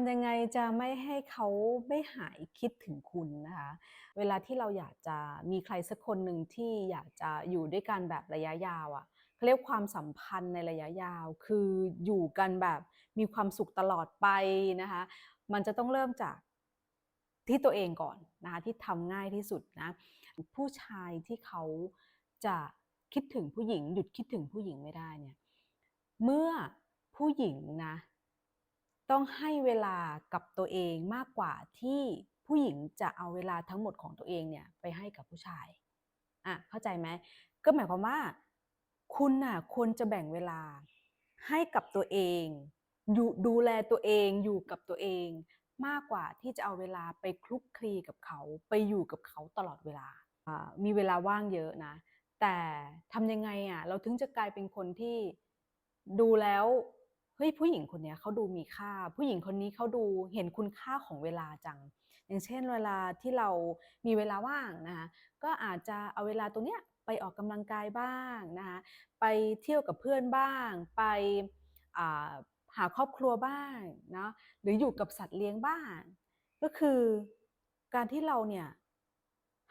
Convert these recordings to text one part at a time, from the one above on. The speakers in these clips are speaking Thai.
ำยังไงจะไม่ให้เขาไม่หายคิดถึงคุณนะคะ เวลาที่เราอยากจะมีใครสักคนหนึ่งที่อยากจะอยู่ด้วยกันแบบระยะยาวอะ่ะเขาเรียกความสัมพันธ์ในระยะยาว คืออยู่กันแบบมีความสุขตลอดไปนะคะ มันจะต้องเริ่มจากที่ตัวเองก่อนนะคะที่ทำง่ายที่สุดนะ ผู้ชายที่เขาจะคิดถึงผู้หญิง หยุดคิดถึงผู้หญิงไม่ได้เนี่ย เมื่อผู้หญิงนะ ต้องให้เวลากับตัวเองมากกว่าที่ผู้หญิงจะเอาเวลาทั้งหมดของตัวเองเนี่ยไปให้กับผู้ชายอะเข้าใจไหมก็หมายความว่า คุณน่ะควรจะแบ่งเวลาให้กับตัวเองอยู่ดูแลตัวเองอยู่กับตัวเอง มากกว่าที่จะเอาเวลาไปคลุกคลีกับเขาไปอยู่กับเขาตลอดเวลาอ่ามีเวลาว่างเยอะนะ แต่ทำยังไงอะเราถึงจะกลายเป็นคนที่ดูแล้ว ฮ้ยผู้หญิงคนนี้เขาดูมีค่า ผู้หญิงคนนี้เขาดูเห็นคุณค่าของเวลาจัง อย่างเช่นเวลาที่เรามีเวลาว่างนะคะก็อาจจะเอาเวลาตรงเนี้ยไปออกกำลังกายบ้างนะคะไปเที่ยวกับเพื่อนบ้าง ไปหาครอบครัวบ้างนะหรืออยู่กับสัตว์เลี้ยงบ้าง ก็คือการที่เราเนี่ย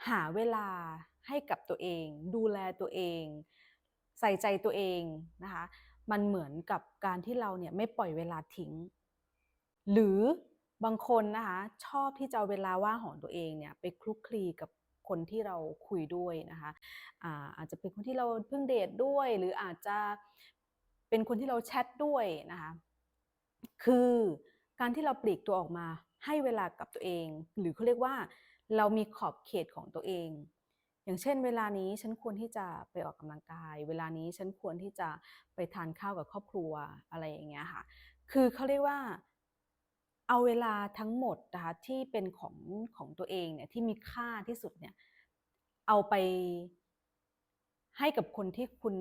หาเวลาให้กับตัวเอง ดูแลตัวเอง ใส่ใจตัวเองนะคะ มันเหมือนกับการที่เราเนี่ยไม่ปล่อยเวลาทิ้ง หรือบางคนนะคะชอบที่จะเอาเวลาว่างของตัวเองเนี่ยไปคลุกคลีกับคนที่เราคุยด้วยนะคะอาอาจจะเป็นคนที่เราเพิ่งเดทด้วย หรืออาจจะเป็นคนที่เราแชทด้วยนะคะคือการที่เราปลีกตัวออกมาให้เวลากับตัวเอง หรือเขาเรียกว่าเรามีขอบเขตของตัวเอง อย่างเช่น เวลานี้ฉันควรที่จะไปออกกำลังกาย เวลานี้ฉันควรที่จะไปทานข้าวกับครอบครัวอะไรอย่างเงี้ยค่ะ คือเขาเรียกว่าเอาเวลาทั้งหมดนะคะที่เป็นของของตัวเองเนี่ยที่มีค่าที่สุดเนี่ยเอาไปให้กับคนที่คุณ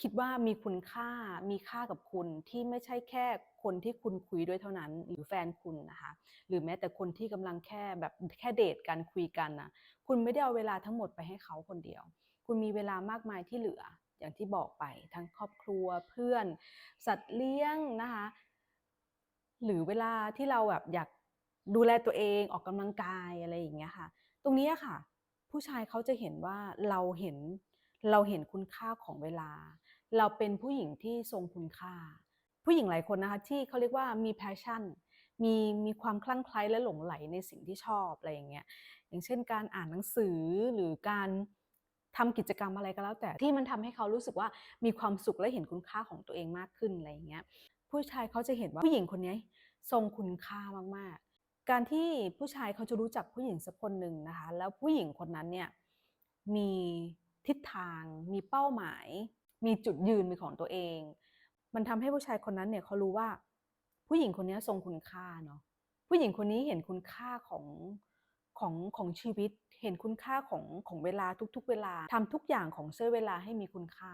คิดว่ามีคุณค่ามีค่ากับคุณที่ไม่ใช่แค่คนที่คุณคุยด้วยเท่านั้น หรือแฟนคุณนะคะ หรือแม้แต่คนที่กำลังแค่แบบแค่เดทกันคุยกันนะคุณไม่ได้เอาเวลาทั้งหมดไปให้เขาคนเดียว คุณมีเวลามากมายที่เหลือ อย่างที่บอกไปทั้งครอบครัวเพื่อน สัตว์เลี้ยงนะคะ หรือเวลาที่เราแบบอยากดูแลตัวเองออกกำลังกายอะไรอย่างเงี้ยค่ะ ตรงนี้ค่ะ ผู้ชายเขาจะเห็นว่าเราเห็น เราเห็นคุณค่าของเวลา เราเป็นผู้หญิงที่ทรงคุณค่า ผู้หญิงหลายคนนะคะที่เขาเรียกว่ามีแพชชั่น มีมีความคลั่งไคล้และหลงไหลในสิ่งที่ชอบอะไรอย่างเงี้ย อย่างเช่นการอ่านหนังสือหรือการทำกิจกรรมอะไรก็แล้วแต่ที่มันทำให้เขารู้สึกว่ามีความสุขและเห็นคุณค่าของตัวเองมากขึ้นอะไรอย่างเงี้ย ผู้ชายเขาจะเห็นว่าผู้หญิงคนนี้ทรงคุณค่ามากๆ การที่ผู้ชายเขาจะรู้จักผู้หญิงสักคนหนึ่งนะคะ แล้วผู้หญิงคนนั้นเนี่ยมี ทิศทาง มีเป้าหมาย มีจุดยืนเป็นของตัวเอง มันทำให้ผู้ชายคนนั้นเนี่ยเขารู้ว่า ผู้หญิงคนนี้ทรงคุณค่าเนาะผู้หญิงคนนี้เห็นคุณค่าของของของชีวิต เห็นคุณค่าของของเวลาทุกๆ เวลาทำทุกอย่างของเสื้อเวลาให้มีคุณค่า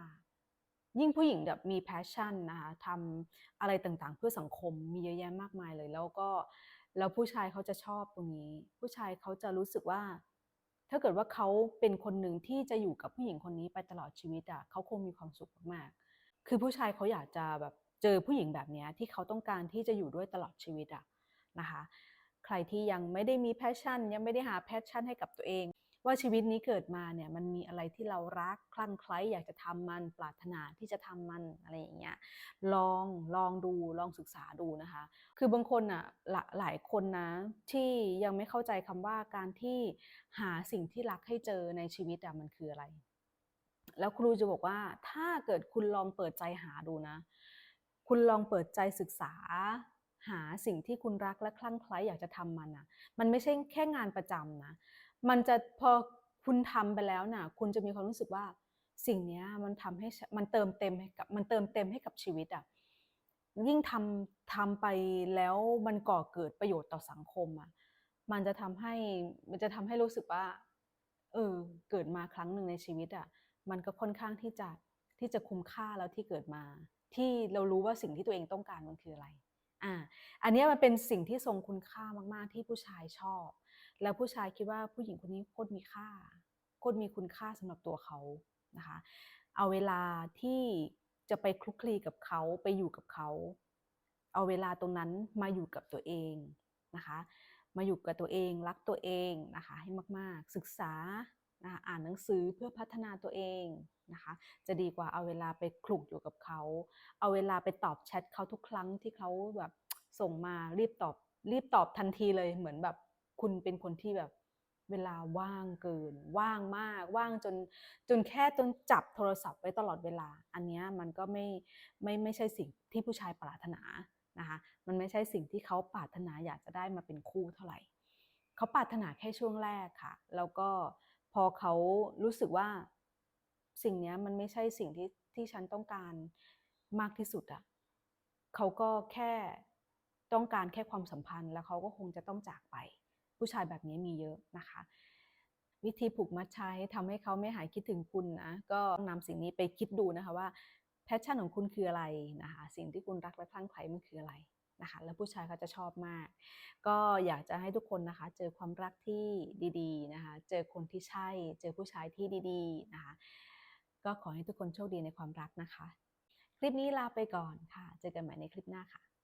ยิ่งผู้หญิงแบบมีแพชชั่นนะคะทำอะไรต่างๆ เพื่อสังคมมีเยอะแยะมากมายเลย แล้วก็แล้วผู้ชายเขาจะชอบตรงนี้ ผู้ชายเขาจะรู้สึกว่า ถ้าเกิดว่าเขาเป็นคนหนึ่งที่จะอยู่กับผู้หญิงคนนี้ไปตลอดชีวิตอะเขาคงมีความสุขมากๆคือผู้ชายเขาอยากจะแบบเจอผู้หญิงแบบนี้ที่เขาต้องการที่จะอยู่ด้วยตลอดชีวิตอะนะคะ ใครที่ยังไม่ได้มีแพชชั่น ยังไม่ได้หาแพชชั่นให้กับตัวเอง ว่าชีวิตนี้เกิดมาเนี่ยมันมีอะไรที่เรารักคลั่งไคล้อยากจะทำมันปรารถนาที่จะทำมันอะไรอย่างเงี้ยลองลองดูลองศึกษาดูนะคะ คือบางคนอะหลหลายคนนะที่ยังไม่เข้าใจคำว่าการที่หาสิ่งที่รักให้เจอในชีวิตอะมันคืออะไร แล้วครูจะบอกว่าถ้าเกิดคุณลองเปิดใจหาดูนะ คุณลองเปิดใจศึกษาหาสิ่งที่คุณรักและคลั่งไคล้อยากจะทำมันอะ มันไม่ใช่แค่งานประจำนะ มันจะพอคุณทำไปแล้วน่ะ คุณจะมีความรู้สึกว่าสิ่งนี้มันทำให้มันเติมเต็มให้กับมันเติมเต็มให้กับชีวิตอะยิ่งทำทำไปแล้วมันก่อเกิดประโยชน์ต่อสังคมอะมันจะทำให้มันจะทำให้รู้สึกว่า เออ เกิดมาครั้งหนึ่งในชีวิตอะมันก็ค่อนข้างที่จะที่จะคุ้มค่าแล้วที่เกิดมา ที่เรารู้ว่าสิ่งที่ตัวเองต้องการมันคืออะไรอ่าอันนี้มันเป็นสิ่งที่ทรงคุณค่ามาก ๆ ที่ผู้ชายชอบ แล้วผู้ชายคิดว่าผู้หญิงคนนี้โคตรมีค่าโคตรมีคุณค่าสำหรับตัวเขานะคะ เอาเวลาที่จะไปคลุกคลีกับเขาไปอยู่กับเขา เอาเวลาตรงนั้นมาอยู่กับตัวเองนะคะ มาอยู่กับตัวเองรักตัวเองนะคะ ให้มากๆศึกษานะะอ่านหนังสือเพื่อพัฒนาตัวเองนะคะ จะดีกว่าเอาเวลาไปคลุกอยู่กับเขา เอาเวลาไปตอบแชทเขาทุกครั้งที่เขาแบบส่งมารีบตอบรีบตอบทันทีเลยเหมือนแบบ คุณเป็นคนที่แบบเวลาว่างเกิน ว่างมาก ว่างจนจนแค่จนจับโทรศัพท์ไว้ตลอดเวลา อันนี้มันก็ไม่ไม่ไม่ใช่สิ่งที่ผู้ชายปรารถนานะคะมันไม่ใช่สิ่งที่เขาปรารถนาอยากจะได้มาเป็นคู่เท่าไหร่เขาปรารถนาแค่ช่วงแรกค่ะ แล้วก็พอเขารู้สึกว่าสิ่งนี้มันไม่ใช่สิ่งที่ที่ฉันต้องการมากที่สุดอะเขาก็แค่ต้องการแค่ความสัมพันธ์แล้วเขาก็คงจะต้องจากไป ผู้ชายแบบนี้มีเยอะนะคะ วิธีผูกมัดใช้ทำให้เขาไม่หายคิดถึงคุณนะก็นำสิ่งนี้ไปคิดดูนะคะว่าแพชชั่นของคุณคืออะไรนะคะ สิ่งที่คุณรักและคลั่งไคล้มันคืออะไรนะคะ แล้วผู้ชายเขาจะชอบมาก ก็อยากจะให้ทุกคนนะคะ เจอความรักที่ดีๆนะคะ เจอคนที่ใช่ เจอผู้ชายที่ดีๆนะคะ ก็ขอให้ทุกคนโชคดีในความรักนะคะ คลิปนี้ลาไปก่อนค่ะ เจอกันใหม่ในคลิปหน้าค่ะ